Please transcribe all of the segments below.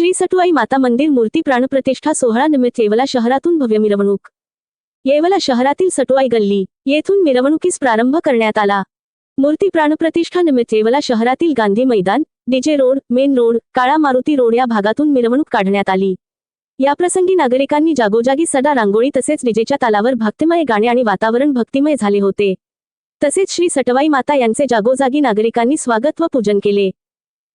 श्री सटुआई माता मंदिर मूर्ती प्राणप्रतिष्ठा सोहळा निमित्त येवला शहरातून भव्य मिरवणूक. येवला शहरातील सटुआई गल्ली येथून मिरवणुकीस प्रारंभ करण्यात आला. मूर्ती प्राणप्रतिष्ठा निमित्त येवला शहरातील गांधी मैदान डीजे रोड मेन रोड काळा मारुती रोड या भागातून मिरवणूक काढण्यात आली. याप्रसंगी नागरिकांनी जागोजागी सदा रांगोळी तसेच डीजेच्या तालावर भक्तिमय गाणे आणि वातावरण भक्तिमय झाले होते. तसेच श्री सटवाई माता यांचे जागोजागी नागरिकांनी स्वागत व पूजन केले.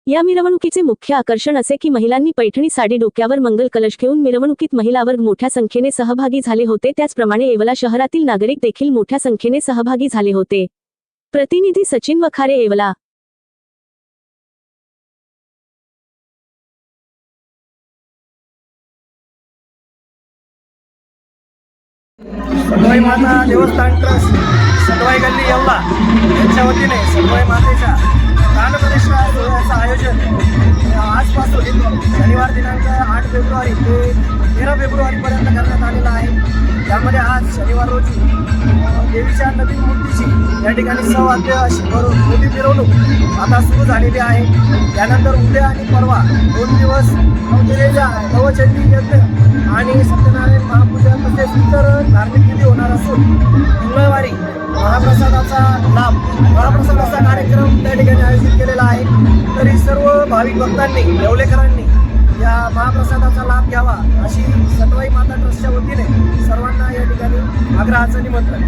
या मिरवणुकीचे मुख्य आकर्षण असे की महिलांनी पैठणी साडी डोक्यावर मंगल कलश घेऊन मिरवणुकीत महिला वर्ग मोठ्या संख्येने सहभागी झाले होते. त्याचप्रमाणे येवला शहरातील नागरिक देखील मोठ्या संख्येने सहभागी झाले होते. प्रतिनिधी सचिन वखारे येवला. सटवाई माता देवस्थान ट्रस्ट सटवाई गल्ली येवला यांच्या वतीने सटवाई मातेच्या आठ फेब्रुवारी ते तेरा फेब्रुवारीपर्यंत करण्यात आलेला आहे. त्यामध्ये आज शनिवार रोजी देवीच्या नवीन मूर्तीची या ठिकाणी सवाद्य अशी भरून मोठी मिरवणूक आता सुरू झालेली आहे. त्यानंतर उद्या आणि परवा दोन दिवस दिलेल्या नवचंडी यज्ञ आणि सत्यनारायण महापूजा तसेच इतर धार्मिक विधी होणार असून मंगळवारी महाप्रसादाचा लाभ महाप्रसादाचा कार्यक्रम त्या ठिकाणी आयोजित केलेला आहे. तरी सर्व भाविक भक्तांनी येवलेकरांनी या महाप्रसादाचा लाभ घ्यावा अशी सटवाई माता ट्रस्टच्या वतीने सर्वांना या ठिकाणी आग्रहाचं निमंत्रण.